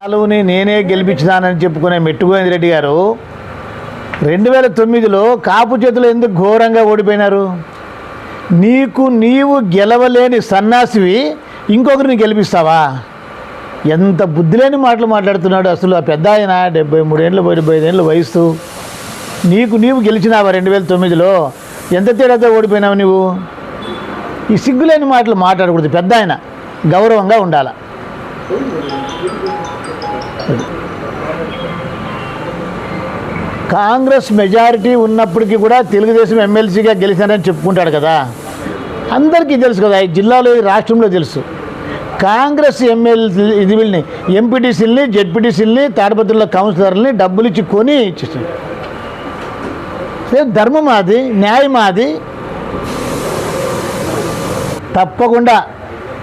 నాలుగుని నేనే గెలిపించినానని చెప్పుకునే మెట్టుగోవింద రెడ్డి గారు రెండు వేల తొమ్మిదిలో కాపు చేతులు ఎందుకు ఘోరంగా ఓడిపోయినారు? నీకు నీవు గెలవలేని సన్నాసివి ఇంకొకరిని గెలిపిస్తావా? ఎంత బుద్ధిలేని మాటలు మాట్లాడుతున్నాడు అసలు ఆ పెద్ద ఆయన డెబ్బై మూడేళ్ళు డెబ్బై ఐదేళ్ళు వయసు నీకు నీవు గెలిచినావా రెండు వేల తొమ్మిదిలో? ఎంత తేడాతో ఓడిపోయినావు నువ్వు? ఈ సిగ్గులేని మాటలు మాట్లాడకూడదు పెద్ద ఆయన. గౌరవంగా ఉండాలి. కాంగ్రెస్ మెజారిటీ ఉన్నప్పటికీ కూడా తెలుగుదేశం ఎమ్మెల్సీగా గెలిచానని చెప్పుకుంటాడు కదా. అందరికీ తెలుసు కదా ఈ జిల్లాలో ఈ రాష్ట్రంలో తెలుసు. కాంగ్రెస్ ఎమ్మెల్యే ఇది వీళ్ళని ఎంపీటీసీలని జెడ్పీటీసీలని తాడిపత్రుల కౌన్సిలర్ని డబ్బులు ఇచ్చి కొని ఇచ్చేసాడు ధర్మం అది న్యాయం అది. తప్పకుండా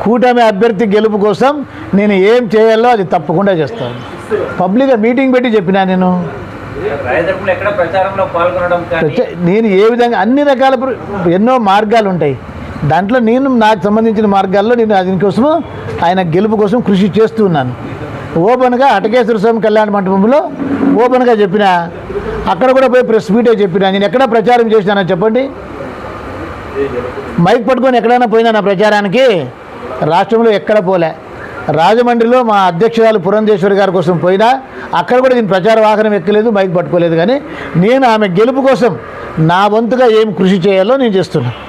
కూటమి అభ్యర్థి గెలుపు కోసం నేను ఏం చేయాలో అది తప్పకుండా చేస్తాను. పబ్లిక్గా మీటింగ్ పెట్టి చెప్పినా నేను. నేను ఏ విధంగా అన్ని రకాల ఎన్నో మార్గాలు ఉంటాయి. దాంట్లో నేను నాకు సంబంధించిన మార్గాల్లో నేను దీనికోసము ఆయన గెలుపు కోసం కృషి చేస్తూ ఉన్నాను. ఓపెన్గా అటకేశ్వర స్వామి కళ్యాణ మండపంలో ఓపెన్గా చెప్పిన అక్కడ కూడా పోయి ప్రెస్ మీటే చెప్పినా నేను ఎక్కడ ప్రచారం చేసినానని చెప్పండి? మైక్ పట్టుకొని ఎక్కడైనా పోయినా నా ప్రచారానికి? రాష్ట్రంలో ఎక్కడ పోలే. రాజమండ్రిలో మా అధ్యక్షురాలు పురంధేశ్వరి గారి కోసం పోయినా అక్కడ కూడా నేను ప్రచార వాహనం ఎక్కలేదు మైక్ పట్టుకోలేదు కానీ నేను ఆమె గెలుపు కోసం నా వంతుగా ఏం కృషి చేయాలో నేను చేస్తున్నాను